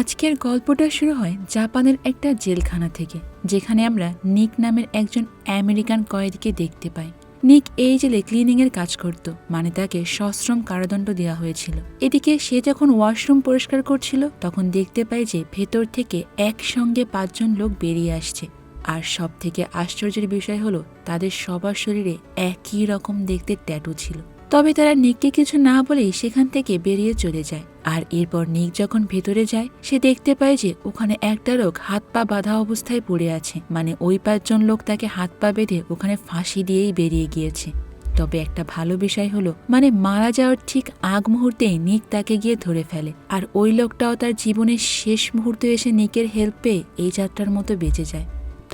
আজকের গল্পটা শুরু হয় জাপানের একটা জেলখানা থেকে, যেখানে আমরা নিক নামের একজন আমেরিকান কয়েদিকে দেখতে পাই। নিক এই জেলে ক্লিনিং এর কাজ করত মানে তাকে সশ্রম কারাদণ্ড দেওয়া হয়েছিল। এদিকে সে যখন ওয়াশরুম পরিষ্কার করছিল, তখন দেখতে পাই যে ভেতর থেকে একসঙ্গে পাঁচজন লোক বেরিয়ে আসছে। আর সব থেকে আশ্চর্যের বিষয় হলো, তাদের সবার শরীরে একই রকম দেখতে ট্যাটু ছিল। তবে তারা নিককে কিছু না বলেই সেখান থেকে বেরিয়ে চলে যায়। আর এরপর নিক যখন ভেতরে যায়, সে দেখতে পায় যে ওখানে একটা লোক হাত পা বাঁধা অবস্থায় পড়ে আছে। মানে ওই পাঁচজন লোক তাকে হাত পা বেঁধে ওখানে ফাঁসি দিয়েই বেরিয়ে গিয়েছে। তবে একটা ভালো বিষয় হলো মানে মারা যাওয়ার ঠিক আগ মুহূর্তেই নিক তাকে গিয়ে ধরে ফেলে। আর ওই লোকটাও তার জীবনের শেষ মুহূর্তে এসে নিকের হেল্প পেয়ে এই যাত্রার মতো বেঁচে যায়।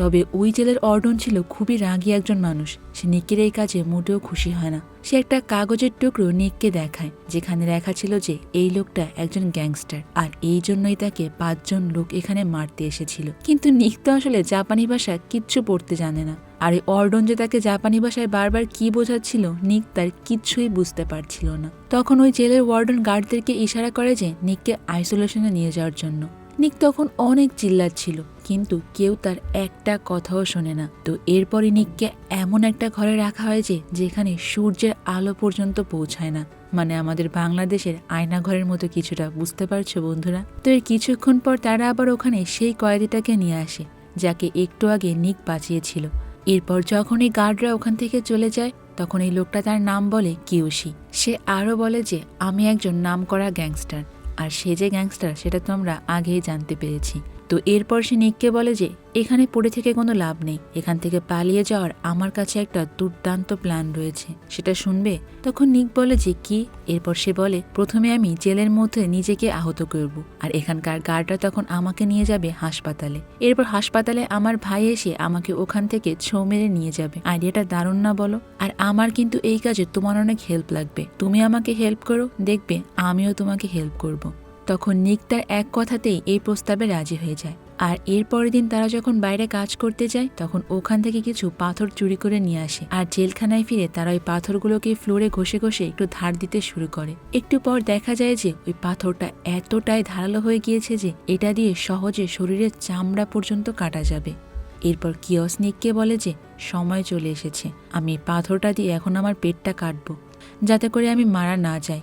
তবে ওই জেলের অর্ডন ছিল খুবই রাগী একজন মানুষ। সে নিকের এই কাজে মোটেও খুশি হয় না। সে একটা কাগজের টুকরো নিককে দেখায়, যেখানে লেখা ছিল যে এই লোকটা একজন গ্যাংস্টার, আর এই জন্যই তাকে পাঁচজন লোক এখানে মারতে এসেছিল। কিন্তু নিক তো আসলে জাপানি ভাষা কিচ্ছু পড়তে জানে না। আর এই অর্ডন যে তাকে জাপানি ভাষায় বারবার কি বোঝাচ্ছিল, নিক তার কিচ্ছুই বুঝতে পারছিল না। তখন ওই জেলের ওয়ার্ডন গার্ডদেরকে ইশারা করে যে নিককে আইসোলেশনে নিয়ে যাওয়ার জন্য। নিক তখন অনেক চিল্লাচ্ছিল। কিন্তু কেউ তার একটা কথাও শোনে না। তো এরপরে নিককে এমন একটা ঘরে রাখা হয় যে, যেখানে সূর্যের আলো পর্যন্ত পৌঁছায় না। মানে আমাদের বাংলাদেশের আয়না ঘরের মতো কিছুটা, বুঝতে পারছ বন্ধুরা? তো এর কিছুক্ষণ পর তারা আবার ওখানে সেই কয়েদিটাকে নিয়ে আসে, যাকে একটু আগে নিক বাঁচিয়েছিল। এরপর যখন এই গার্ডরা ওখান থেকে চলে যায় তখন এই লোকটা তার নাম বলে কিউশি। সে আরও বলে যে, আমি একজন নামকরা গ্যাংস্টার। আর সে যে গ্যাংস্টার, সেটা তো আমরা আগেই জানতে পেরেছি। তো এরপর সে নিককে বলে যে, এখানে পড়ে থেকে কোনো লাভ নেই। এখান থেকে পালিয়ে যাওয়ার আমার কাছে একটা দুর্দান্ত প্ল্যান রয়েছে। সেটা শুনবে? তখন নিক বলে যে, কি? এরপর সে বলে, প্রথমে আমি জেলের মধ্যে নিজেকে আহত করব, আর এখানকার গার্ডরা তখন আমাকে নিয়ে যাবে হাসপাতালে। এরপর হাসপাতালে আমার ভাই এসে আমাকে ওখান থেকে ছৌ মেরে নিয়ে যাবে। আইডিয়াটা দারুণ না বলো? আর আমার কিন্তু এই কাজে তোমার অনেক হেল্প লাগবে। তুমি আমাকে হেল্প করো, দেখবে আমিও তোমাকে হেল্প করব। তখন নিক তার এক কথাতেই এই প্রস্তাবে রাজি হয়ে যায়। আর এর পরের দিন তারা যখন বাইরে কাজ করতে যায়, তখন ওখান থেকে কিছু পাথর চুরি করে নিয়ে আসে। আর জেলখানায় ফিরে তারা ওই পাথরগুলোকে ফ্লোরে ঘষে ঘষে একটু ধার দিতে শুরু করে। একটু পর দেখা যায় যে ওই পাথরটা এতটাই ধারালো হয়ে গিয়েছে যে এটা দিয়ে সহজে শরীরের চামড়া পর্যন্ত কাটা যাবে। এরপর কিয়স নিককে বলে যে, সময় চলে এসেছে। আমি পাথরটা দিয়ে এখন আমার পেটটা কাটবো। যাতে করে আমি মারা না যাই।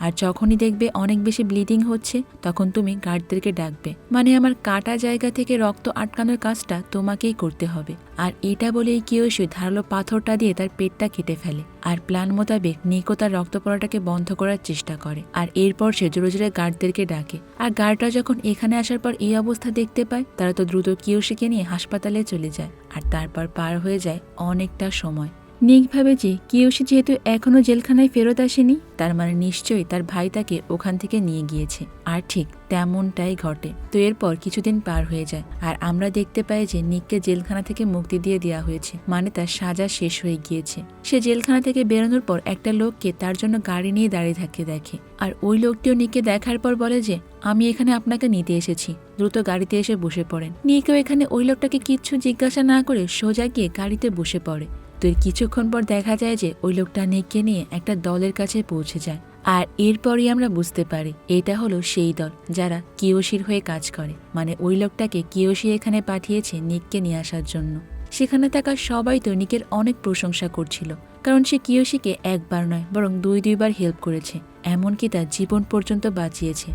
আর যখনই দেখবে অনেক বেশি ব্লিডিং হচ্ছে, তখন তুমি গার্ডদেরকে ডাকবে। মানে আমার কাটা জায়গা থেকে রক্ত আটকানোর কাজটা তোমাকেই করতে হবে। আর এটা বলেই কিয়সু ধারালো পাথরটা দিয়ে তার পেটটা কেটে ফেলে। আর প্ল্যান মোতাবেক নিকো তার রক্ত পড়াটাকে বন্ধ করার চেষ্টা করে। আর এরপর সে জোরে জোরে গার্ডদেরকে ডাকে। আর গার্ডরা যখন এখানে আসার পর এই অবস্থা দেখতে পায়, তারা তো দ্রুত কিয়সিকে নিয়ে হাসপাতালে চলে যায়। আর তারপর পার হয়ে যায় অনেকটা সময়। নিক ভাবে যে কিয়সি যেহেতু এখনও জেলখানায় ফেরত আসেনি, তার মানে নিশ্চয়ই তার ভাই তাকে ওখান থেকে নিয়ে গিয়েছে। আর ঠিক তেমনটাই ঘটে। তো এরপর কিছুদিন পার হয়ে যায়, আর আমরা দেখতে পাই যে নিককে জেলখানা থেকে মুক্তি দিয়ে দেওয়া হয়েছে মানে তার সাজা শেষ হয়ে গিয়েছে। সে জেলখানা থেকে বেরোনোর পর একটা লোককে তার জন্য গাড়ি নিয়ে দাঁড়িয়ে থাকতে দেখে, আর ওই লোকটিও নিককে দেখার পর বলে যে, আমি এখানে আপনাকে নিতে এসেছি। দ্রুত গাড়িতে এসে বসে পড়েন। নিকেও এখানে ওই লোকটাকে কিচ্ছু জিজ্ঞাসা না করে সোজা গিয়ে গাড়িতে বসে পড়ে। তো এর কিছুক্ষণ পর দেখা যায় যে ওই লোকটা নিককে নিয়ে একটা দলের কাছে পৌঁছে যায়। আর এরপরই আমরা বুঝতে পারি এটা হলো সেই দল যারা কিয়োশির হয়ে কাজ করে। মানে ওই লোকটাকে কিয়োশি এখানে পাঠিয়েছে নিককে নিয়ে আসার জন্য। সেখানে থাকা সবাই তো নিকের অনেক প্রশংসা করছিল। কারণ সে কিয়োশিকে একবার নয়, বরং দুই দুইবার হেল্প করেছে। এমনকি তার জীবন পর্যন্ত বাঁচিয়েছে।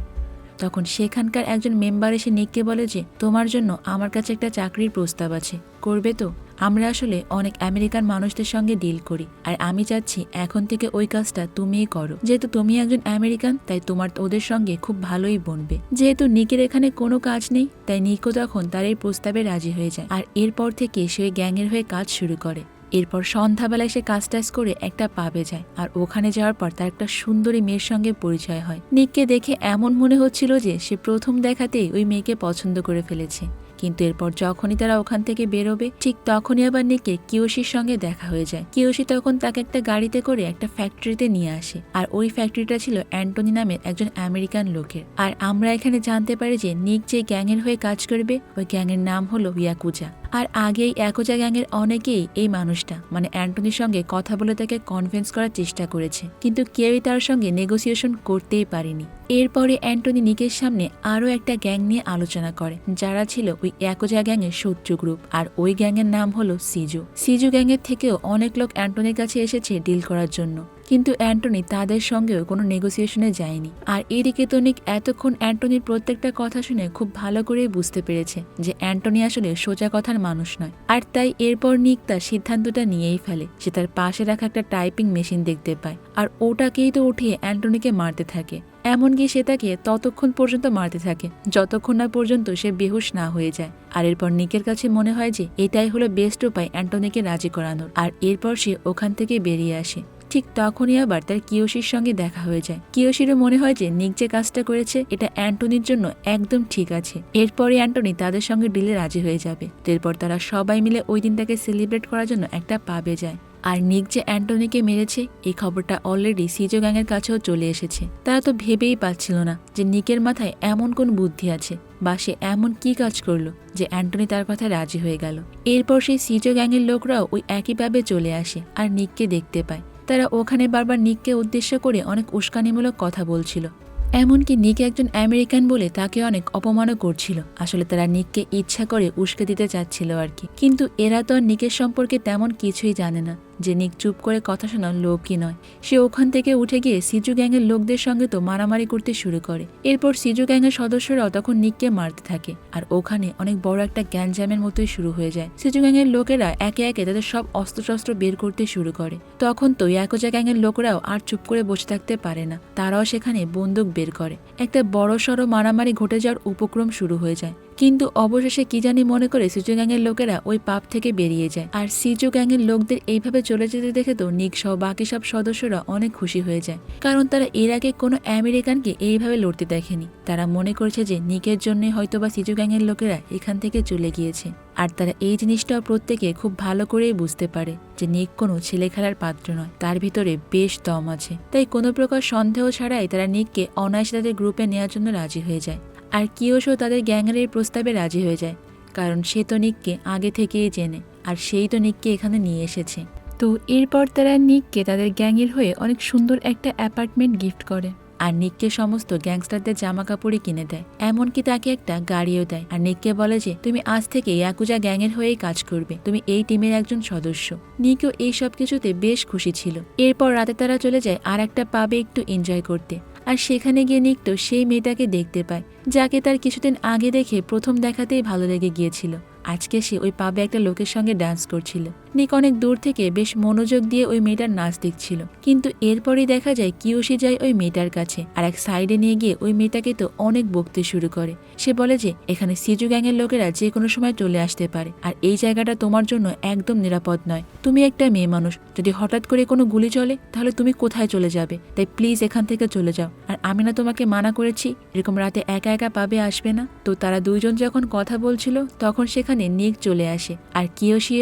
তখন সেখানকার একজন মেম্বার এসে নিককে বলে যে, তোমার জন্য আমার কাছে একটা চাকরির প্রস্তাব আছে। করবে তো? আমরা আসলে অনেক আমেরিকান মানুষদের সঙ্গে ডিল করি, আর আমি চাচ্ছি এখন থেকে ওই কাজটা তুমিই করো। যেহেতু তুমি একজন আমেরিকান, তাই তোমার ওদের সঙ্গে খুব ভালোই বনবে। যেহেতু নিকের এখানে কোনো কাজ নেই, তাই নিকো তখন তার এই প্রস্তাবে রাজি হয়ে যায়। আর এরপর থেকে সে গ্যাংয়ের হয়ে কাজ শুরু করে। এরপর সন্ধ্যাবেলায় সে কাজ টাজ করে একটা পাবে যায়, আর ওখানে যাওয়ার পর তার একটা সুন্দরী মেয়ের সঙ্গে পরিচয় হয়। নিককে দেখে এমন মনে হচ্ছিল যে সে প্রথম দেখাতেই ওই মেয়েকে পছন্দ করে ফেলেছে। কিন্তু এরপর যখনই তারা ওখান থেকে বেরোবে, ঠিক তখনই আবার নিকে কিয়োশির সঙ্গে দেখা হয়ে যায়। কিয়োশি তখন তাকে একটা গাড়িতে করে একটা ফ্যাক্টরিতে নিয়ে আসে, আর ওই ফ্যাক্টরিটা ছিল অ্যান্টনি নামের একজন আমেরিকান লোকের। আর আমরা এখানে জানতে পারি যে নিক যে গ্যাংয়ের হয়ে কাজ করবে, ওই গ্যাংয়ের নাম হলো ইয়াকুজা। আর আগেই একজা গ্যাংয়ের অনেকেই এই মানুষটা মানে অ্যান্টনির সঙ্গে কথা বলে তাকে কনভিন্স করার চেষ্টা করেছে। কিন্তু কেউই তার সঙ্গে নেগোসিয়েশন করতেই পারেনি। এরপরে অ্যান্টনি নিকের সামনে আরও একটা গ্যাং নিয়ে আলোচনা করে, যারা ছিল ওই একজা গ্যাংয়ের শত্রু গ্রুপ আর ওই গ্যাংয়ের নাম হলো সিজু। সিজু গ্যাংয়ের থেকেও অনেক লোক অ্যান্টনির কাছে এসেছে ডিল করার জন্য। কিন্তু অ্যান্টনি তাদের সঙ্গেও কোনো নেগোসিয়েশনে যায়নি। আর এদিকে তো নিক এতক্ষণ অ্যান্টনির প্রত্যেকটা কথা শুনে খুব ভালো করেই বুঝতে পেরেছে যে অ্যান্টনি আসলে সোজা কথার মানুষ নয়। আর তাই এরপর নিক তার সিদ্ধান্তটা নিয়েই ফেলে। সে তার পাশে রাখা একটা টাইপিং মেশিন দেখতে পায়। আর ওটাকেই তো উঠিয়ে অ্যান্টনিকে মারতে থাকে। এমনকি সে তাকে ততক্ষণ পর্যন্ত মারতে থাকে, যতক্ষণ না পর্যন্ত সে বেহুশ না হয়ে যায়। আর এরপর নিকের কাছে মনে হয় যে এটাই হলো বেস্ট উপায় অ্যান্টনিকে রাজি করানোর। আর এরপর সে ওখান থেকে বেরিয়ে আসে। ঠিক তখনই আবার তার কিয়োশির সঙ্গে দেখা হয়ে যায়। কিয়োশিরও মনে হয় যে নিক যে কাজটা করেছে, এটা অ্যান্টনির জন্য একদম ঠিক আছে। এরপরে অ্যান্টনি তাদের সঙ্গে ডিলে রাজি হয়ে যাবে। এরপর তারা সবাই মিলে ওই দিনটাকে সেলিব্রেট করার জন্য একটা পাবে যায়। আর নিক যে অ্যান্টনিকে মেরেছে, এই খবরটা অলরেডি সিজো গ্যাংয়ের কাছেও চলে এসেছে। তারা তো ভেবেই পাচ্ছিল না যে নিকের মাথায় এমন কোন বুদ্ধি আছে বা সে এমন কি কাজ করল যে অ্যান্টনি তার কথায় রাজি হয়ে গেল। এরপর সেই সিজো গ্যাংয়ের লোকরাও ওই একইভাবে চলে আসে আর নিককে দেখতে পায়। তারা ওখানে বারবার নিককে উদ্দেশ্য করে অনেক উস্কানিমূলক কথা বলছিল। এমনকি নিক একজন আমেরিকান বলে তাকে অনেক অপমানও করছিল। আসলে তারা নিককে ইচ্ছা করে উস্কে দিতে চাচ্ছিল আর কি। কিন্তু এরা তো আর নিকের সম্পর্কে তেমন কিছুই জানে না। যে নিক চুপ করে কথা শোনার লোকই নয়। সে ওখান থেকে উঠে গিয়ে সিজু গ্যাংয়ের লোকদের সঙ্গে তো মারামারি করতে শুরু করে। এরপর সিজু গ্যাংয়ের সদস্যরাও তখন নিককে মারতে থাকে। আর ওখানে অনেক বড় একটা গ্যাঞ্জামের মতোই শুরু হয়ে যায়। সিজু গ্যাংয়ের লোকেরা একে একে তাদের সব অস্ত্রশস্ত্র বের করতে শুরু করে। তখন তো ইয়াকোজা গ্যাংয়ের লোকেরাও আর চুপ করে বসে থাকতে পারে না। তারাও সেখানে বন্দুক বের করে। একটা বড় সড়ো মারামারি ঘটে যাওয়ার উপক্রম শুরু হয়ে যায়। কিন্তু অবশেষে কি জানি মনে করে সিজু গ্যাংয়ের লোকেরা ওই পাপ থেকে বেরিয়ে যায়। আর সিজু গ্যাংয়ের লোকদের এইভাবে চলে যেতে দেখে তো নিক সহ বাকি সব সদস্যরা অনেক খুশি হয়ে যায়। কারণ তারা এর আগে কোনো আমেরিকানকে এইভাবে লড়তে দেখেনি। তারা মনে করছে যে নিকের জন্য হয়তো বা সিজু গ্যাংয়ের লোকেরা এখান থেকে চলে গিয়েছে। আর তারা এই জিনিসটাও প্রত্যেকে খুব ভালো করেই বুঝতে পারে যে নিক কোনো ছেলে খেলার পাত্র নয়, তার ভিতরে বেশ দম আছে। তাই কোনো প্রকার সন্দেহ ছাড়াই তারা নিককে অনায়াসে তাদের গ্রুপে নেওয়ার জন্য রাজি হয়ে যায়। আর কিয়োশও তাদের গ্যাংয়ের এই প্রস্তাবে রাজি হয়ে যায়, কারণ সে তো নিককে আগে থেকেই জেনে, আর সেই তো নিককে এখানে নিয়ে এসেছে। তো এরপর তারা নিককে তাদের গ্যাংয়ের হয়ে অনেক সুন্দর একটা অ্যাপার্টমেন্ট গিফট করে, আর নিককে সমস্ত গ্যাংস্টারদের জামা কাপড়ই কিনে দেয়, এমনকি তাকে একটা গাড়িও দেয়। আর নিককে বলে যে, তুমি আজ থেকে ইয়াকুজা গ্যাংয়ের হয়েই কাজ করবে, তুমি এই টিমের একজন সদস্য। নিকও এই সব কিছুতে বেশ খুশি ছিল। এরপর রাতে তারা চলে যায় আর একটা পাবে একটু এনজয় করতে। আর সেখানে গিয়ে নিক্ত সেই মেয়েটাকে দেখতে পায়, যাকে তার কিছুদিন আগে দেখে প্রথম দেখাতেই ভালো লেগে গিয়েছিল। আজকে সে ওই পাবে একটা লোকের সঙ্গে ডান্স করছিল। নিক অনেক দূর থেকে বেশ মনোযোগ দিয়ে ওই মেয়েটার নাচ দেখছিল। কিন্তু এরপরেই দেখা যায় কিওশি যায় ওই মেয়েটার কাছে আর এক সাইডে নিয়ে গিয়ে ওই মেয়েটাকে তো অনেক বকতে শুরু করে। সে বলে যে, এখানে সিজু গ্যাংয়ের লোকেরা যে কোনো সময় চলে আসতে পারে আর এই জায়গাটা তোমার জন্য একদম নিরাপদ নয়। তুমি একটা মেয়ে মানুষ, যদি হঠাৎ করে কোনো গুলি চলে, তাহলে তুমি কোথায় চলে যাবে? তাই প্লিজ এখান থেকে চলে যাও। আর আমি না তোমাকে মানা করেছি, এরকম রাতে একা একা পাবে আসবে না? তো তারা দুইজন যখন কথা বলছিল, তখন সেখানে নিক চলে আসে, আর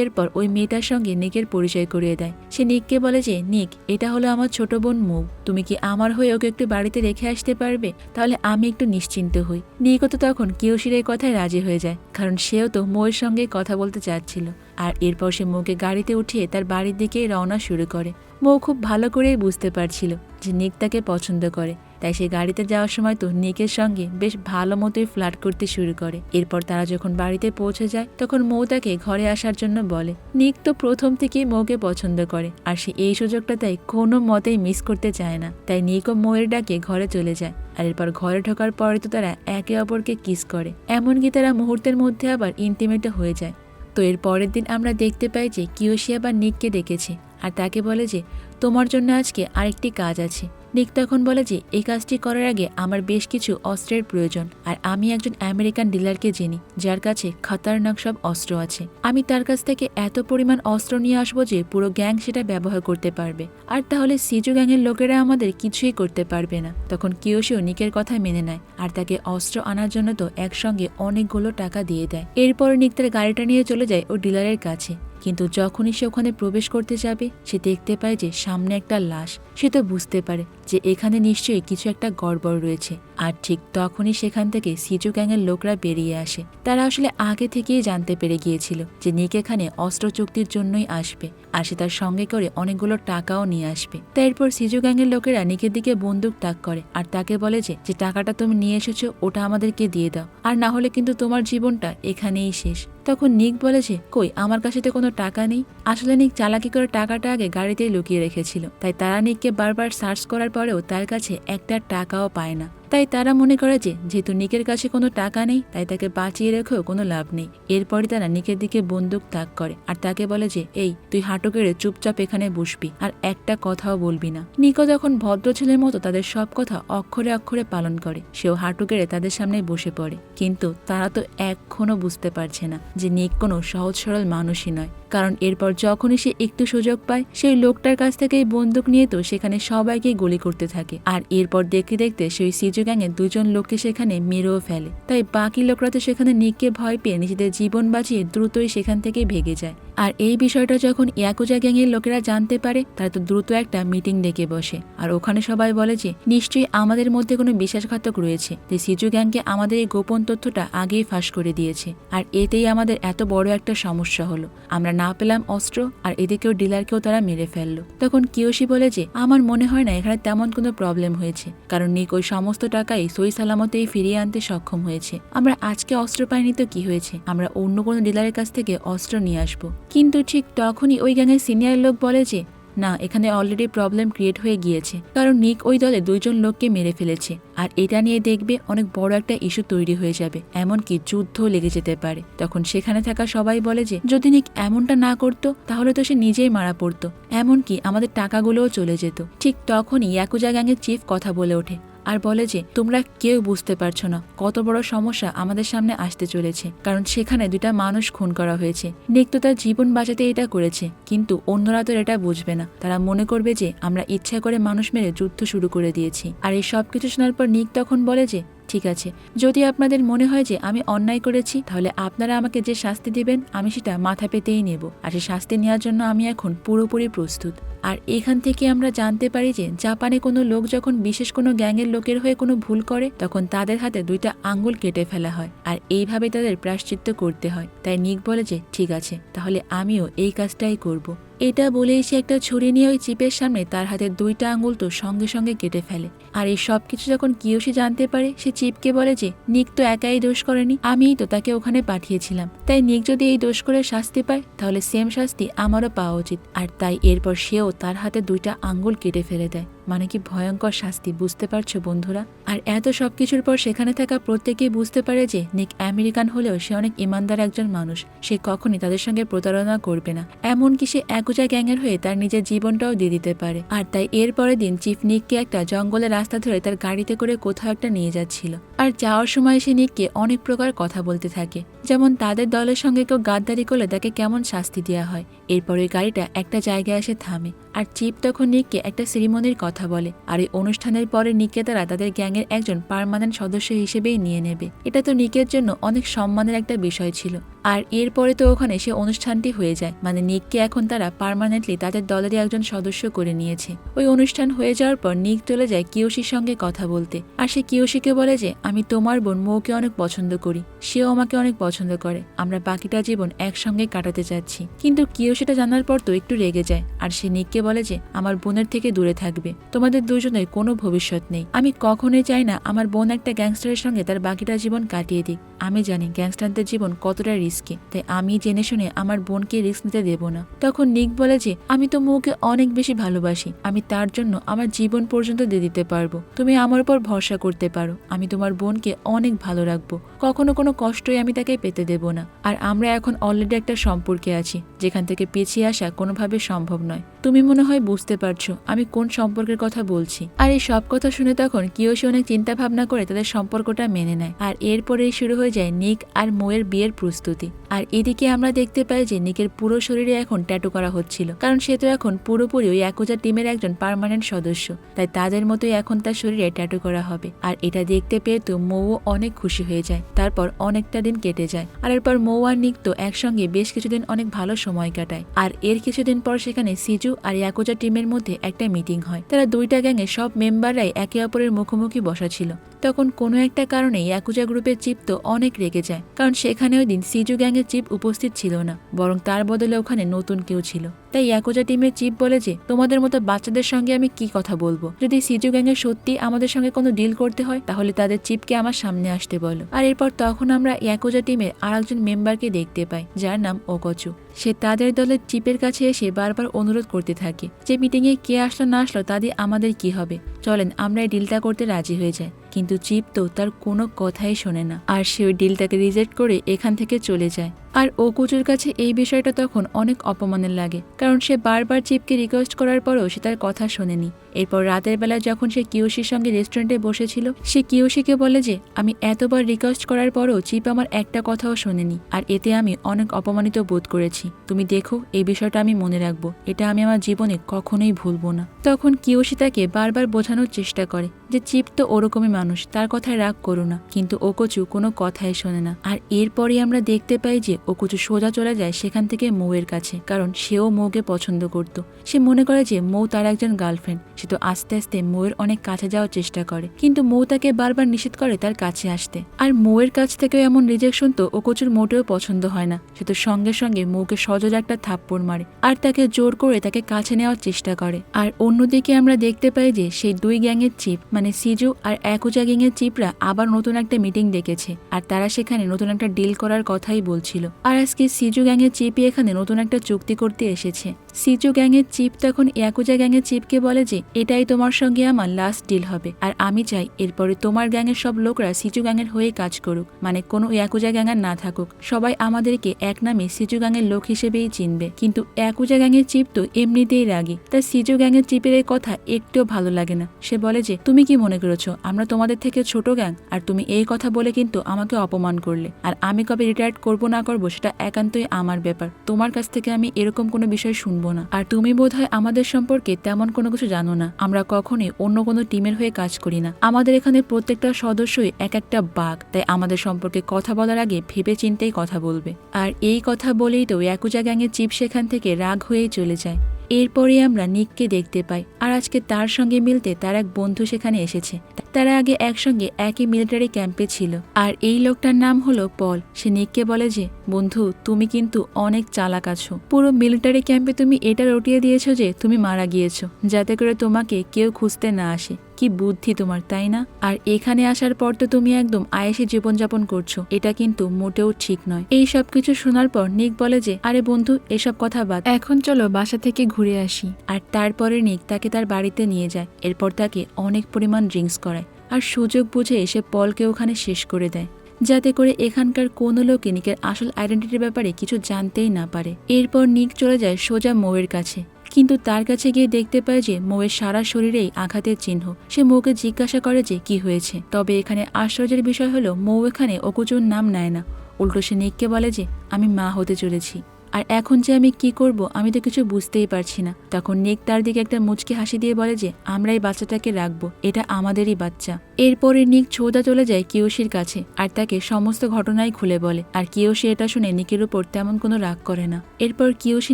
এর পর ওই মেয়েটার সঙ্গে নিকের পরিচয় করিয়ে দেয়। সে নিককে বলে যে, নিক, এটা হলো আমার ছোট বোন মৌ তুমি কি আমার হয়ে ওকে একটু বাড়িতে রেখে আসতে পারবে? তাহলে আমি একটু নিশ্চিন্ত হই। নিকও তো তখন কিয়োশির এই কথায় রাজি হয়ে যায়, কারণ সেও তো মোয়ের সঙ্গে কথা বলতে চাচ্ছিল। আর এরপর সে মৌকে গাড়িতে উঠিয়ে তার বাড়ির দিকে রওনা শুরু করে। মৌ খুব ভালো করেই বুঝতে পারছিল যে নিক তাকে পছন্দ করে। তাই সে গাড়িতে যাওয়ার সময় তো নিকের সঙ্গে বেশ ভালো মতোই ফ্লার্ট করতে শুরু করে। এরপর তারা যখন বাড়িতে পৌঁছে যায়, তখন মৌ তাকে ঘরে আসার জন্য বলে, নিক তো প্রথম থেকেই মৌকে পছন্দ করে, আর সে এই সুযোগটা তাই কোনো মতেই মিস করতে চায় না। তাই নিক ও মৌয়ের ডাকে ঘরে চলে যায়, আর এরপর ঘরে ঢোকার পরে তো তারা একে অপরকে কিস করে। এমনকি তারা মুহূর্তের মধ্যে আবার ইন্টিমেটও হয়ে যায়। তো এর পরের দিন আমরা দেখতে পাই যে কিয়োশি আবার নিককে ডেকেছে। আর তাকে বলে যে, তোমার জন্য আজকে আরেকটি কাজ আছে। নিক তখন বলে যে, এই কাজটি করার আগে আমার বেশ কিছু অস্ত্রের প্রয়োজন, আর আমি একজন আমেরিকান ডিলারকে চিনি, যার কাছে খতরনাক সব অস্ত্র আছে। আমি তার কাছ থেকে এত পরিমাণ অস্ত্র নিয়ে আসব যে পুরো গ্যাং সেটা ব্যবহার করতে পারবে। আর তাহলে সিজু গ্যাংয়ের লোকেরা আমাদের কিছুই করতে পারবে না। তখন কিয়োশিও নিকের কথা মেনে নেয়, আর তাকে অস্ত্র আনার জন্য তো একসঙ্গে অনেকগুলো টাকা দিয়ে দেয়। এরপর নিক তার গাড়িটা নিয়ে চলে যায় ও ডিলারের কাছে। কিন্তু যখনই সে ওখানে প্রবেশ করতে যাবে, সে দেখতে পায় যে সামনে একটা লাশ। সে তো বুঝতে পারে যে এখানে নিশ্চয়ই কিছু একটা গড়বড় রয়েছে। আর ঠিক তখনই সেখান থেকে সিজু গ্যাংয়ের লোকরা বেরিয়ে আসে। তারা আসলে আগে থেকেই জানতে পেরে গিয়েছিল যে নিক এখানে অস্ত্র চুক্তির জন্যই আসবে আর সে তার সঙ্গে করে অনেকগুলো টাকাও নিয়ে আসবে। তাই এরপর সিজু গ্যাংয়ের লোকেরা নিকের দিকে বন্দুক তাক করে আর তাকে বলে যে যে টাকাটা তুমি নিয়ে এসেছ, ওটা আমাদেরকে দিয়ে দাও। আর না হলে কিন্তু তোমার জীবনটা এখানেই শেষ। তখন নিক বলে যে, কই, আমার কাছে তো কোনো টাকা নেই। আসলে নিক চালাকি করে টাকাটা আগে গাড়িতেই লুকিয়ে রেখেছিল। তাই তারা নিককে বারবার সার্চ করার পরেও তার কাছে একটা টাকাও পায় না। তাই তারা মনে করে যে, যেহেতু নিকের কাছে কোনো টাকা নেই, তাই তাকে বাঁচিয়ে রেখেও কোনো লাভ নেই। এরপরই তারা নিকের দিকে বন্দুক তাক করে আর তাকে বলে যে, এই, তুই হাঁটু কেড়ে চুপচাপ এখানে বসবি আর একটা কথাও বলবি না। নিকো যখন ভদ্র ছেলের মতো তাদের সব কথা অক্ষরে অক্ষরে পালন করে, সেও হাঁটু কেড়ে তাদের সামনে বসে পড়ে। কিন্তু তারা তো এখনও বুঝতে পারছে না যে নিক কোনো সহজ সরল মানুষই নয়। কারণ এরপর যখনই সে একটু সুযোগ পায়, সেই লোকটার কাছ থেকে বন্দুক নিয়ে তো সেখানে সবাইকে গুলি করতে থাকে। আর এরপর দেখতে দেখতে সেই সিজু গ্যাংয়ের দুজন লোককে সেখানে মেরেও ফেলে। তাই বাকি লোকরা তো সেখানে নিককে ভয় পেয়ে নিজেদের জীবন বাঁচিয়ে দ্রুতই সেখান থেকে ভেগে যায়। আর এই বিষয়টা যখন ইয়াকুজা গ্যাংয়ের লোকেরা জানতে পারে, তারা তো দ্রুত একটা মিটিং ডেকে বসে। আর ওখানে সবাই বলে যে, নিশ্চয়ই আমাদের মধ্যে কোনো বিশ্বাসঘাতক রয়েছে। যে সিজু গ্যাংকে আমাদের এই গোপন তথ্যটা আগেই ফাঁস করে দিয়েছে। আর এতেই আমাদের এত বড় একটা সমস্যা হলো। আমরা না পেলাম অস্ত্র আর এদিকেও ডিলারকেও তারা মেরে ফেলল। তখন কিয়সি বলে যে, আমার মনে হয় না এখানে তেমন কোনো প্রবলেম হয়েছে। কারণ নিক ওই সমস্ত টাকাই সই সালামতেই ফিরিয়ে আনতে সক্ষম হয়েছে। আমরা আজকে অস্ত্র পাইনি তো কি হয়েছে? আমরা অন্য কোনো ডিলারের কাছ থেকে অস্ত্র নিয়ে আসব। কিন্তু ঠিক তখনই ওই গ্যাংয়ের সিনিয়র লোক বলে যে না, এখানে অলরেডি প্রবলেম ক্রিয়েট হয়ে গিয়েছে। কারণ নিক ওই দলে দুইজন লোককে মেরে ফেলেছে। আর এটা নিয়ে দেখবে অনেক বড় একটা ইস্যু তৈরি হয়ে যাবে, এমনকি যুদ্ধ লেগে যেতে পারে। তখন সেখানে থাকা সবাই বলে যে, যদি নিক এমনটা না করত, তাহলে তো সে নিজেই মারা পড়তো। এমনকি আমাদের টাকাগুলোও চলে যেত। ঠিক তখনই ইয়াকুজা গ্যাংয়ের চিফ কথা বলে ওঠে। আর বলে যে, তোমরা কেউ বুঝতে পারছ না। কত বড় সমস্যা আমাদের সামনে আসতে চলেছে। কারণ সেখানে দুটা মানুষ খুন করা হয়েছে। নিক তার জীবন বাঁচাতে এটা করেছে। কিন্তু অন্যরা তো এটা বুঝবে না। তারা মনে করবে যে, আমরা ইচ্ছা করে মানুষ মেরে যুদ্ধ শুরু করে দিয়েছি। আর এই সব কিছু শোনার পর নিক তখন বলে যে ঠিক আছে। যদি আপনাদের মনে হয় যে আমি অন্যায় করেছি, তাহলে আপনারা আমাকে যে শাস্তি দেবেন, আমি সেটা মাথা পেতেই নেব। আর সেই শাস্তি নেওয়ার জন্য আমি এখন পুরোপুরি প্রস্তুত। আর এখান থেকে আমরা জানতে পারি যে জাপানে কোনো লোক যখন বিশেষ কোনো গ্যাংয়ের লোকের হয়ে কোনো ভুল করে, তখন তাদের হাতে দুইটা আঙ্গুল কেটে ফেলা হয়। আর এইভাবে তাদের প্রায়শ্চিত্ত করতে হয়। তাই নিক বলে যে, ঠিক আছে, তাহলে আমিও এই কাজটাই করব। এটা বলেই সে একটা ছুরি নিয়ে ওই চিপের সামনে তার হাতে দুইটা আঙুল তো সঙ্গে সঙ্গে কেটে ফেলে। আর এই সব কিছু যখন কিয়সি জানতে পারে, সে চিপকে বলে যে, নিক তো একাই দোষ করেনি, আমিই তো তাকে ওখানে পাঠিয়েছিলাম। তাই নিক যদি এই দোষ করে শাস্তি পায়, তাহলে সেম শাস্তি আমারও পাওয়া উচিত। আর তাই এরপর সেও তার হাতে দুইটা আঙ্গুল কেটে ফেলে দেয়। মানে কি ভয়ঙ্কর শাস্তি, বুঝতে পারছ বন্ধুরা? আর এত সব কিছুর পর সেখানে থাকা প্রত্যেকেই বুঝতে পারে যে, নিক আমেরিকান হলেও সে অনেক ইমানদার একজন মানুষ। সে কখনই তাদের সঙ্গে প্রতারণা করবে না। এমনকি সে একজা গ্যাংয়ের হয়ে তার নিজের জীবনটাও দিয়ে দিতে পারে। আর তাই এর পরের দিন চিফ নিককে একটা জঙ্গলের রাস্তা ধরে তার গাড়িতে করে কোথাও একটা নিয়ে যাচ্ছিল। আর যাওয়ার সময় সে নিককে অনেক প্রকার কথা বলতে থাকে। যেমন তাদের দলের সঙ্গে কেউ গাদ্দারি করলে তাকে কেমন শাস্তি দেওয়া হয়। এরপর ওই গাড়িটা একটা জায়গায় এসে থামে, আর চিপ তখন নিককে একটা সেরিমনির কথা বলে, আর এই অনুষ্ঠানের পরে নিককে তারা তাদের গ্যাংয়ের একজন পার্মানেন্ট সদস্য হিসেবেই নিয়ে নেবে। এটা তো নিকের জন্য অনেক সম্মানের একটা বিষয় ছিল। আর এরপরে তো ওখানে সে অনুষ্ঠানটি হয়ে যায় মানে নিককে এখন তারা পার্মানেন্টলি তাদের দলেরই একজন সদস্য করে নিয়েছে। ওই অনুষ্ঠান হয়ে যাওয়ার পর নিক চলে যায় কিয়োশির সঙ্গে কথা বলতে, আর সে কিয়োশিকে বলে যে, আমি তোমার বোন মৌকে অনেক পছন্দ করি। সেও আমাকে অনেক পছন্দ করে। আমরা বাকিটা জীবন একসঙ্গে কাটাতে চাচ্ছি কিন্তু কেউ সেটা জানার পর তো একটু রেগে যায়। আর সে নিককে বলে যে, আমার বোনের থেকে দূরে থাকবে। তোমাদের দুজনের কোনো ভবিষ্যৎ নেই। আমি কখনোই চাই না আমার বোন একটা গ্যাংস্টারের সঙ্গে তার বাকিটা জীবন কাটিয়ে দিক। আমি জানি গ্যাংস্টারদের জীবন কতটা রিস্কি। তাই আমি জেনে শুনে আমার বোনকে রিস্ক নিতে দেব না। তখন নিক বলে যে, আমি তো মৌকে অনেক বেশি ভালোবাসি। আমি তার জন্য আমার জীবন পর্যন্ত দিয়ে দিতে পারব। তুমি আমার উপর ভরসা করতে পারো। আমি তোমার বোনকে অনেক ভালো রাখব। কখনো কোনো কষ্টই আমি তাকে পেতে দেব না। আর আমরা এখন অলরেডি একটা সম্পর্কে আছি, যেখান থেকে পিছিয়ে আসা কোনোভাবে সম্ভব নয়। তুমি মনে হয় বুঝতে পারছ আমি কোন সম্পর্কের কথা বলছি। আর এই সব কথা শুনে তখন কিয়োশি অনেক চিন্তা ভাবনা করে তাদের সম্পর্কটা মেনে নেয়। আর এরপরেই শুরু হয়ে যায় নিক আর মোয়ের বিয়ের প্রস্তুতি। আর এদিকে আমরা দেখতে পাই যে নিকের পুরো শরীরে এখন ট্যাটু করা হচ্ছিল। কারণ সে তো এখন পুরোপুরি ওই একজা টিমের একজন পার্মানেন্ট সদস্য। তাই তাদের মতোই এখন তার শরীরে ট্যাটু করা হবে। আর এটা দেখতে পেয়ে তো মৌও অনেক খুশি হয়ে যায়। তারপর অনেকটা দিন কেটে যায়। আর এরপর মৌ আর নিক তো একসঙ্গে বেশ কিছুদিন অনেক ভালো সময় কাটায়। আর এর কিছুদিন পর সেখানে সিজু আর ইয়াকুজা টিমের মধ্যে একটা মিটিং হয়। তারা দুইটা গ্যাংয়ে সব মেম্বাররাই একে অপরের মুখোমুখি বসা ছিল। তখন কোনো একটা কারণে ইয়াকুজা গ্রুপের চিপ তো অনেক রেগে যায়, কারণ সেখানে ওই দিন সিজু গ্যাংয়ের চিপ উপস্থিত ছিল না, বরং তার বদলে ওখানে নতুন কেউ ছিল। তাই ইয়াকুজা টিমের চিপ বলে যে, তোমাদের মতো বাচ্চাদের সঙ্গে আমি কি কথা বলব? যদি সিজু গ্যাংয়ের সত্যি আমাদের সঙ্গে কোনো ডিল করতে হয়, তাহলে তাদের চিপকে আমার সামনে আসতে বলো। আর এরপর তখন আমরা ইয়াকুজা টিমের আর একজন মেম্বারকে দেখতে পাই, যার নাম ওকচু সে তাদের দলের চিপের কাছে এসে বারবার অনুরোধ করতে থাকে যে, মিটিংয়ে কে আসলো না আসলো তা দিয়ে আমাদের কি হবে? চলেন, আমরা এই ডিলটা করতে রাজি হয়ে যাই। কিন্তু চিপ তো তার কোনো কথাই শোনে না। আর সে ওই ডিলটাকে রিজেক্ট করে এখান থেকে চলে যায়। আর ওকুচুর কাছে এই বিষয়টা তখন অনেক অপমানের লাগে, কারণ সে বারবার চিপকে রিকোয়েস্ট করার পরেও সে তার কথা শোনেনি। এরপর রাতের বেলা যখন সে কিয়োশির সঙ্গে রেস্টুরেন্টে বসেছিল, সে কিয়োশিকে বলে যে, আমি এতবার রিকোয়েস্ট করার পরও চিপ আমার একটা কথাও শোনেনি, আর এতে আমি অনেক অপমানিত বোধ করেছি। তুমি দেখো, এই বিষয়টা আমি মনে রাখব। এটা আমি আমার জীবনে কখনোই ভুলবো না। তখন কিয়োশি তাকে বারবার বোঝানোর চেষ্টা করে যে, চিপ তো ওরকমই মানুষ, তার কথায় রাগ করো না। কিন্তু ওকচু কোনো কথাই শোনে না। আর এরপরই আমরা দেখতে পাই যে ওকচু সোজা চলে যায় সেখান থেকে মৌয়ের কাছে, কারণ সেও মৌকে পছন্দ করত। সে মনে করে যে মৌ তার একজন গার্লফ্রেন্ড, সে তো আস্তে আস্তে মৌয়ের অনেক কাছে যাওয়ার চেষ্টা করে। কিন্তু মৌ তাকে বারবার নিষেধ করে তার কাছে আসতে। আর মৌয়ের কাছ থেকেও এমন রিজেকশন তো ও কচুর মোটেও পছন্দ হয় না। সে তো সঙ্গে সঙ্গে মৌকে সজোজ একটা থাপ্পড় মারে আর তাকে জোর করে তাকে কাছে নেওয়ার চেষ্টা করে। আর অন্যদিকে আমরা দেখতে পাই যে সেই দুই গ্যাংয়ের চিপ মানে সিজু আর একুজা গ্যাংয়ের চিপরা আবার নতুন একটা মিটিং ডেকেছে। আর তারা সেখানে নতুন একটা ডিল করার কথাই বলছিল। আর আজকে সিজু গ্যাংয়ের চিপই এখানে নতুন একটা চুক্তি করতে এসেছে। সিজু গ্যাংয়ের চিপ তখন ইয়াকুজা গ্যাংয়ের চিপকে বলে যে, এটাই তোমার সঙ্গে আমার লাস্ট ডিল হবে। আর আমি চাই এরপরে তোমার গ্যাংয়ের সব লোকরা সিজু গ্যাংয়ের হয়ে কাজ করুক। মানে কোনো ইয়াকুজা গ্যাংয়ের না থাকুক। সবাই আমাদেরকে এক নামে সিজু গ্যাংয়ের লোক হিসেবেই চিনবে। কিন্তু ইয়াকুজা গ্যাংয়ের চিপ তো এমনিতেই রাগি। তাই সিজু গ্যাংয়ের চিপের এই কথা একটুও ভালো লাগে না। সে বলে যে, তুমি কি মনে করেছ? আমরা তোমাদের থেকে ছোট গ্যাং। আর তুমি এই কথা বলে কিন্তু আমাকে অপমান করলে। আর আমি কবে রিটায়ার্ড করব না করব সেটা একান্তই আমার ব্যাপার। তোমার কাছ থেকে আমি এরকম কোনো বিষয় শুনব না। আর তুমি বোধহয় আমাদের সম্পর্কে তেমন কোনো কিছু জানো না। আমরা কখনোই অন্য কোনো টিমের হয়ে কাজ করি না। আমাদের এখানে প্রত্যেকটা সদস্যই এক একটা বাঘ। তাই আমাদের সম্পর্কে কথা বলার আগে ভেবে চিন্তেই কথা বলবে। আর এই কথা বলেই তো একুজা গ্যাংয়ের চিপ সেখান থেকে রাগ হয়েই চলে যায়। এরপরে আমরা নিককে দেখতে পাই, আর আজকে তার সঙ্গে মিলতে তার এক বন্ধু সেখানে এসেছে। তারা আগে একসঙ্গে একই মিলিটারি ক্যাম্পে ছিল, আর এই লোকটার নাম হলো পল। সে নিককে বলে যে, বন্ধু, তুমি কিন্তু অনেক চালাক আছো। পুরো মিলিটারি ক্যাম্পে তুমি এটা রটিয়ে দিয়েছ যে, তুমি মারা গিয়েছো, যাতে করে তোমাকে কেউ খুঁজতে না আসে। কি বুদ্ধি তোমার, তাই না? আর এখানে আসার পর তো তুমি একদম আয়েসে জীবনযাপন করছ। এটা কিন্তু মোটেও ঠিক নয়। এই সব কিছু শোনার পর নিক বলে যে, আরে বন্ধু, এসব কথা বাদ। এখন চলো বাসা থেকে ঘুরে আসি। আর তারপরে নিক তাকে তার বাড়িতে নিয়ে যায়। এরপর তাকে অনেক পরিমাণ ড্রিঙ্কস করায়। আর সুযোগ বুঝে এসে পলকে ওখানে শেষ করে দেয়। যাতে করে এখানকার কোনো লোকে নিকের আসল আইডেন্টিটির ব্যাপারে কিছু জানতেই না পারে। এরপর নিক চলে যায় সোজা মৌয়ের কাছে। কিন্তু তার কাছে গিয়ে দেখতে পায় যে মৌয়ের সারা শরীরেই আঘাতের চিহ্ন। সে মৌকে জিজ্ঞাসা করে যে কি হয়েছে। তবে এখানে আশ্চর্যের বিষয় হলো, মৌ এখানে অকুচুর নাম নেয় না। উল্টো সে নিককে বলে যে, আমি মা হতে চলেছি। আর এখন যে আমি কি করব, আমি তো কিছু বুঝতেই পারছি না। তখন নিক তার দিকে একটা মুচকি হাসি দিয়ে বলে যে আমরা এই বাচ্চাটাকে রাখব, এটা আমাদেরই বাচ্চা। এরপরে নিক ছোদা চলে যায় কিয়োশির কাছে আর তাকে সমস্ত ঘটনাই খুলে বলে। আর কিয়োশি এটা শুনে নিকের উপর তেমন কোনো রাগ করে না। এরপর কিয়োশি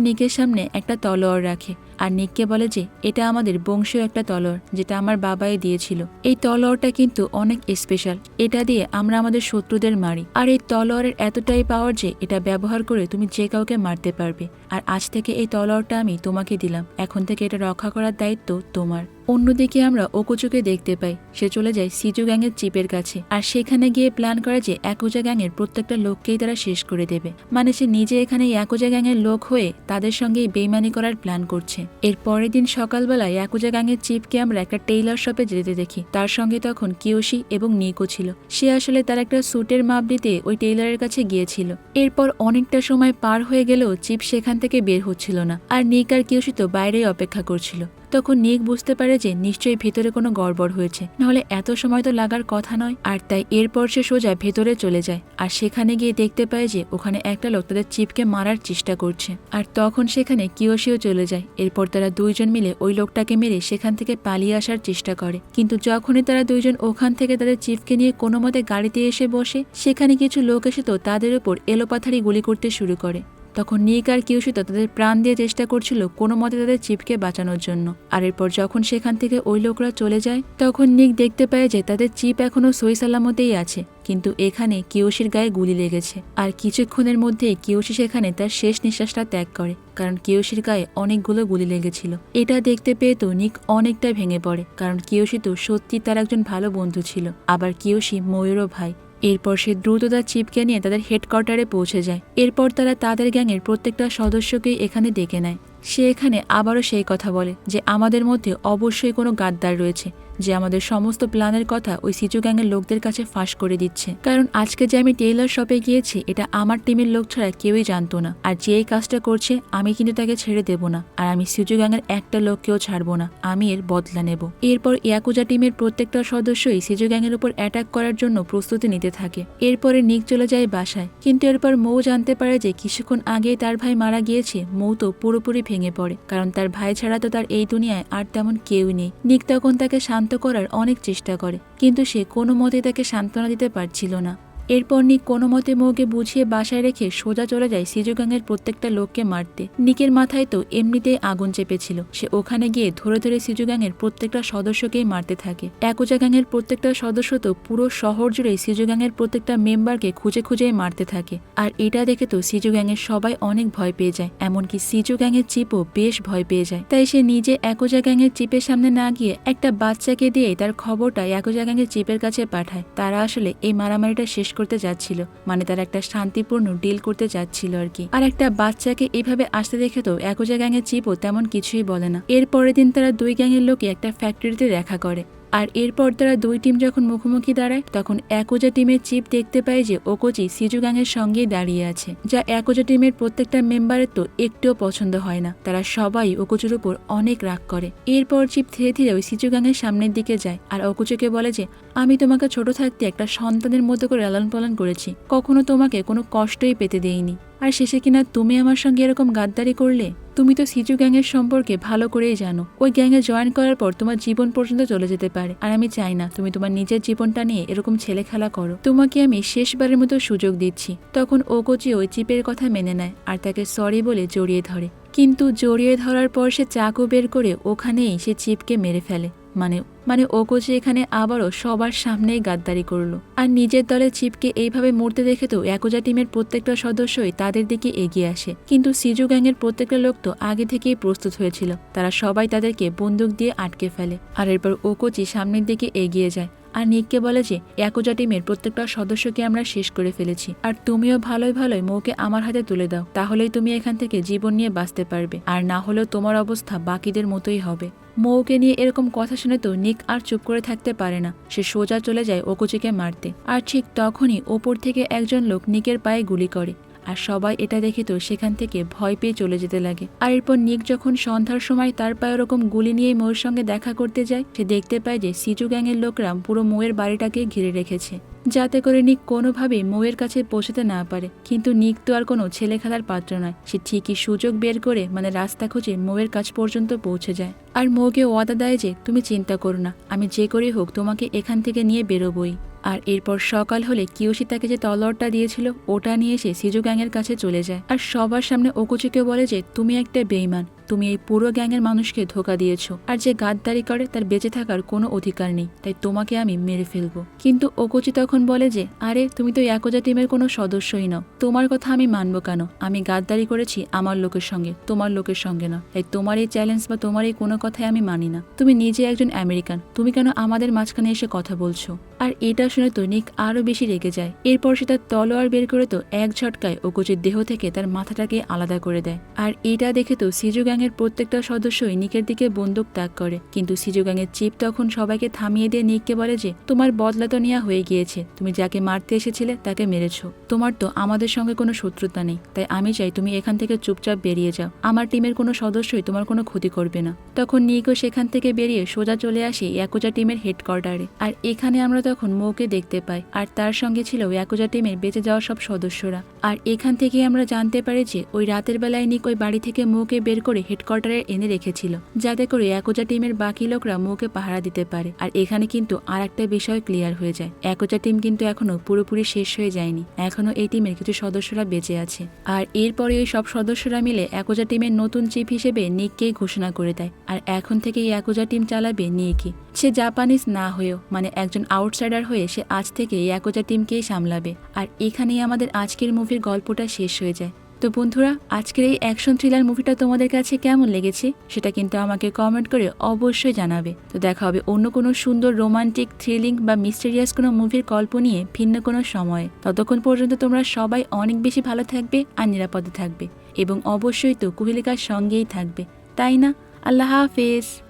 নিকের সামনে একটা তলোয়ার রাখে আর নিককে বলে যে, এটা আমাদের বংশীয় একটা তলোয়ার, যেটা আমার বাবাই দিয়েছিল। এই তলোয়ারটা কিন্তু অনেক স্পেশাল এটা দিয়ে আমরা আমাদের শত্রুদের মারি। আর এই তলোয়ারের এতটাই পাওয়ার যে, এটা ব্যবহার করে তুমি যে কাউকে মারতে পারবে। আর আজ থেকে এই তলোয়ারটা আমি তোমাকে দিলাম। এখন থেকে এটা রক্ষা করার দায়িত্ব তোমার। অন্যদিকে আমরা ওকোচুকে দেখতে পাই। সে চলে যায় সিজু গ্যাংয়ের চিপের কাছে। আর সেখানে গিয়ে প্ল্যান করে যে একোজা গ্যাংয়ের প্রত্যেকটা লোককেই তারা শেষ করে দেবে। মানে সে নিজে এখানে একোজা গ্যাংয়ের লোক হয়ে তাদের সঙ্গেই বেইমানি করার প্ল্যান করছে। এর পরের দিন সকালবেলায় একোজা গ্যাংয়ের চিপকে আমরা একটা টেইলার শপে যেতে দেখি। তার সঙ্গে তখন কিয়োশি এবং নিকো ছিল। সে আসলে তার একটা স্যুটের মাপ দিতে ওই টেইলারের কাছে গিয়েছিল। এরপর অনেকটা সময় পার হয়ে গেলেও চিপ সেখান থেকে বের হচ্ছিল না। আর নিক আর কিয়োশি তো বাইরেই অপেক্ষা করছিল। তখন নিক বুঝতে পারে যে নিশ্চয়ই ভেতরে কোনো গড়বড় হয়েছে। নাহলে এত সময় তো লাগার কথা নয়। আর তাই এরপর সে সোজা ভেতরে চলে যায়। আর সেখানে গিয়ে দেখতে পায় যে ওখানে একটা লোক তাদের চিপকে মারার চেষ্টা করছে। আর তখন সেখানে কিয়োশিও চলে যায়। এরপর তারা দুইজন মিলে ওই লোকটাকে মেরে সেখান থেকে পালিয়ে আসার চেষ্টা করে। কিন্তু যখনই তারা দুইজন ওখান থেকে তাদের চিফকে নিয়ে কোনো মতে গাড়িতে এসে বসে, সেখানে কিছু লোক এসে তো তাদের উপর এলোপাথারি গুলি করতে শুরু করে। তখন নিক আর কিউশিত তাদের প্রাণ দিয়ে চেষ্টা করছিল কোনো মতে তাদের চিপকে বাঁচানোর জন্য। আর এরপর যখন সেখান থেকে ওই লোকরা চলে যায়, তখন নিক দেখতে পায় যে তাদের চিপ এখনও সই সালামতেই আছে। কিন্তু এখানে কিয়োশির গায়ে গুলি লেগেছে। আর কিছুক্ষণের মধ্যেই কিয়োশি সেখানে তার শেষ নিঃশ্বাসটা ত্যাগ করে। কারণ কিয়োশির গায়ে অনেকগুলো গুলি লেগেছিল। এটা দেখতে পেয়ে তো নিক অনেকটা ভেঙে পড়ে। কারণ কিয়োশি তো সত্যি তার একজন ভালো বন্ধু ছিল। আবার কিয়োশি ময়ূরও ভাই। এরপর সে দ্রুত তার চিপকে নিয়ে তাদের হেডকোয়ার্টারে পৌঁছে যায়। এরপর তারা তাদের গ্যাংয়ের প্রত্যেকটা সদস্যকেই এখানে ডেকে নেয়। সে এখানে আবারও সেই কথা বলে যে আমাদের মধ্যে অবশ্যই কোনো গাদ্দার রয়েছে। যে আমাদের সমস্ত প্ল্যানের কথা ওই সিচু গ্যাংয়ের লোকদের কাছে ফাঁস করে দিচ্ছে। কারণ আজকে যে আমি টেইলার শপে গিয়েছি, এটা আমার টিমের লোক ছাড়া কেউই জানতো না। আর যে এই কাজটা করছে, আমি কিন্তু তাকে ছেড়ে দেব না। আর আমি সিচু গ্যাংয়ের একটা লোককেও ছাড়বো না। আমি এর বদলা নেব। এরপর ইয়াকুজা টিমের প্রত্যেকটা সদস্যই সিজু গ্যাংয়ের উপর অ্যাটাক করার জন্য প্রস্তুতি নিতে থাকে। এরপরে নিক চলে যায় বাসায়। কিন্তু এরপর মৌ জানতে পারে যে কিছুক্ষণ আগে তার ভাই মারা গিয়েছে। মৌ তো পুরোপুরি ভেঙে পড়ে। কারণ তার ভাই ছাড়া তো তার এই দুনিয়ায় আর তেমন কেউ নেই। নিক তখন তাকে শান্ত করার অনেক চেষ্টা করে কিন্তু সে কোনো মতে তাকে সান্ত্বনা দিতে পারছিল না। এরপর নিক কোনো মতে মৌকে বুঝিয়ে বাসায় রেখে সোজা চলে যায় সিজুগাংয়ের প্রত্যেকটা লোককে মারতে। নিকের মাথায় তো এমনিতেই আগুন চেপেছিল। সে ওখানে গিয়ে ধরে ধরে সিজুগাংয়ের প্রত্যেকটা সদস্যকেই মারতে থাকে। একোজা গ্যাংয়ের প্রত্যেকটা সদস্য তো পুরো শহর জুড়ে সিজুগাংয়ের প্রত্যেকটা মেম্বারকে খুঁজে খুঁজে মারতে থাকে। আর এটা দেখে তো সিজু গ্যাংয়ের সবাই অনেক ভয় পেয়ে যায়। এমনকি সিজু গ্যাংয়ের চিপও বেশ ভয় পেয়ে যায়। তাই সে নিজে একোজা গ্যাংয়ের চিপের সামনে না গিয়ে একটা বাচ্চাকে দিয়ে তার খবরটা একোজা গ্যাংয়ের চিপের কাছে পাঠায়। তারা আসলে এই মারামারিটা শেষ করতে যাচ্ছিল। মানে তারা একটা শান্তিপূর্ণ ডিল করতে যাচ্ছিল আর কি। আর একটা বাচ্চাকে এইভাবে আসতে দেখে তো একোজা গ্যাংয়ের চিপও তেমন কিছুই বলে না। এর পরের দিন তারা দুই গ্যাংয়ের লোকে একটা ফ্যাক্টরিতে দেখা করে। আর এরপর তারা দুই টিম যখন মুখোমুখি দাঁড়ায়, তখন একোজা টিমের চিপ দেখতে পায় যে ওকোচি সিজু গ্যাংয়ের সঙ্গেই দাঁড়িয়ে আছে, যা একোজা টিমের প্রত্যেকটা মেম্বারের তো একটুও পছন্দ হয় না। তারা সবাই ওকোচুর উপর অনেক রাগ করে। এরপর চিপ ধীরে ধীরে ওই সিজু গ্যাংয়ের সামনের দিকে যায়, আর ওকোচুকে বলে যে আমি তোমাকে ছোট থাকতে একটা সন্তানের মতো করে লালন পালন করেছি। কখনো তোমাকে কোনো কষ্টই পেতে দেইনি। আর শেষে কিনা তুমি আমার সঙ্গে এরকম গাদ্দারি করলে? তুমি তো সিজু গ্যাংয়ের সম্পর্কে ভালো করেই জানো। ওই গ্যাংয়ে জয়েন করার পর তোমার জীবন পর্যন্ত চলে যেতে পারে। আর আমি চাই না তুমি তোমার নিজের জীবনটা নিয়ে এরকম ছেলে খেলা করো। তোমাকে আমি শেষবারের মতো সুযোগ দিচ্ছি। তখন ওকোচি ওই চিপের কথা মেনে নেয় আর তাকে সরি বলে জড়িয়ে ধরে। কিন্তু জড়িয়ে ধরার পর সে চাকু বের করে ওখানেই সে চিপকে মেরে ফেলে। মানে মানে ওকোচি এখানে আবারও সবার সামনেই গাদ্দারি করল। আর নিজের দলের চিপকে এইভাবে মরতে দেখে তো একোজা টিমের প্রত্যেকটা সদস্যই তাদের দিকে এগিয়ে আসে। কিন্তু সিজু গ্যাংয়ের প্রত্যেকটা লোক তো আগে থেকেই প্রস্তুত হয়েছিল। তারা সবাই তাদেরকে বন্দুক দিয়ে আটকে ফেলে। আর এরপর ওকোচি সামনের দিকে এগিয়ে যায়। আর নিককে বলে যে, একোজা টিমের প্রত্যেকটা সদস্যকে আমরা শেষ করে ফেলেছি। আর তুমিও ভালোই ভালোই মৌকে আমার হাতে তুলে দাও। তাহলেই তুমি এখান থেকে জীবন নিয়ে বাঁচতে পারবে। আর না হলেও তোমার অবস্থা বাকিদের মতোই হবে। মৌকে নিয়ে এরকম কথা শুনে তো নিক আর চুপ করে থাকতে পারে না। সে সোজা চলে যায় ওকুচিকে মারতে। আর ঠিক তখনই ওপর থেকে একজন লোক নিকের পায়ে গুলি করে। আর সবাই এটা দেখে তো সেখান থেকে ভয় পেয়ে চলে যেতে লাগে। আর এরপর নিক যখন সন্ধ্যার সময় তার পায়ে ওরকম গুলি নিয়ে মৌয়ের সঙ্গে দেখা করতে যায়, সে দেখতে পায় যে সিজু গ্যাংয়ের লোকরা পুরো মৌয়ের বাড়িটাকে ঘিরে রেখেছে। যাতে করে নিক কোনোভাবেই মৌয়ের কাছে পৌঁছতে না পারে। কিন্তু নিক তো আর কোনো ছেলে খেলার পাত্র নয়। সে ঠিকই সুযোগ বের করে মানে রাস্তা খুঁজে মৌয়ের কাছ পর্যন্ত পৌঁছে যায়। আর মৌকে ওয়াদা দেয় যে, তুমি চিন্তা করো না। আমি যে করে হোক তোমাকে এখান থেকে নিয়ে বেরোবই। আর এরপর সকাল হলে কিয়োশি তাকে যে তলোয়ারটা দিয়েছিল, ওটা নিয়ে এসে সিজু গ্যাংয়ের কাছে চলে যায়। আর সবার সামনে ওকুচিকে বলে যে, তুমি একটা বেইমান তুমি এই পুরো গ্যাংয়ের মানুষকে ধোকা দিয়েছ। আর যে গাদ্দারি করে, তার বেঁচে থাকার কোনো অধিকার নেই, তাই তোমাকে আমি মেরে ফেলব। কিন্তু ওকোচি তখন বলে যে, আরে, তুমি তো একজা টিমের কোনো সদস্যই নও। তোমার কথা আমি মানবো কেন? আমি গাদ্দারি করেছি আমার লোকের সঙ্গে, তোমার লোকের সঙ্গে না তাই তোমার এই চ্যালেঞ্জ বা তোমার এই কোনো কথাই আমি মানি না। তুমি নিজে একজন আমেরিকান, তুমি কেন আমাদের মাঝখানে এসে কথা বলছো? আর এটা শুনে তো নিক আরও বেশি রেগে যায়। এরপর সে তার তলোয়ার বের করে তো এক ঝটকায় ওকোচির দেহ থেকে তার মাথাটাকে আলাদা করে দেয়। আর এটা দেখে তো সিজু গ্যাংয়ের প্রত্যেকটা সদস্যই নিকের দিকে বন্দুক ত্যাগ করে। কিন্তু সিজু গ্যাংয়ের চিপ তখন সবাইকে থামিয়ে দিয়ে নিককে বলে যে, তোমার বদলা তো নেওয়া হয়ে গিয়েছে। তুমি যাকে মারতে এসেছিলে তাকে মেরেছ। তোমার তো আমাদের সঙ্গে কোনো শত্রুতা নেই। তাই আমি চাই তুমি এখান থেকে চুপচাপ বেরিয়ে যাও। আমার টিমের কোনো সদস্যই তোমার কোনো ক্ষতি করবে না। তখন নিকও সেখান থেকে বেরিয়ে সোজা চলে আসে একোজা টিমের হেডকোয়ার্টারে। আর এখানে আমরা তখন মৌকে দেখতে পাই আর তার সঙ্গে ছিল ইয়াকুজা টিমের বেঁচে যাওয়া সব সদস্যরা। আর এখান থেকে আমরা জানতে পারি যে, ওই রাতের বেলায় নিক ওই বাড়ি থেকে মৌকে বের করে হেডকোয়ার্টারে এনে রেখেছিল, যাতে করে ইয়াকুজা টিমের বাকি লোকরা মৌকে পাহারা দিতে পারে। আর এখানে কিন্তু আর একটা বিষয় ক্লিয়ার হয়ে যায়। একজা টিম কিন্তু এখনও পুরোপুরি শেষ হয়ে যায়নি। এখনও এই টিমের কিছু সদস্যরা বেঁচে আছে। আর এরপরে ওই সব সদস্যরা মিলে একজা টিমের নতুন চিফ হিসেবে নিককেই ঘোষণা করে দেয়। আর এখন থেকে এই একজা টিম চালাবে নিকই। সে জাপানিজ না হয়েও মানে একজন আউটসাইডার হয়ে সে আজ থেকে এই একজা টিমকেই সামলাবে। আর এখানেই আমাদের আজকের মুভির গল্পটা শেষ হয়ে যায়। তো বন্ধুরা, আজকের এই অ্যাকশন থ্রিলার মুভিটা তোমাদের কাছে কেমন লেগেছে সেটা কিন্তু আমাকে কমেন্ট করে অবশ্যই জানাবে। তো দেখা হবে অন্য কোনো সুন্দর রোমান্টিক, থ্রিলিং বা মিস্টেরিয়াস কোনো মুভির গল্প নিয়ে ভিন্ন কোনো সময়ে। ততক্ষণ পর্যন্ত তোমরা সবাই অনেক বেশি ভালো থাকবে আর নিরাপদে থাকবে। এবং অবশ্যই তো কুহেলিকার সঙ্গেই থাকবে। তাই না? আল্লাহ হাফেজ।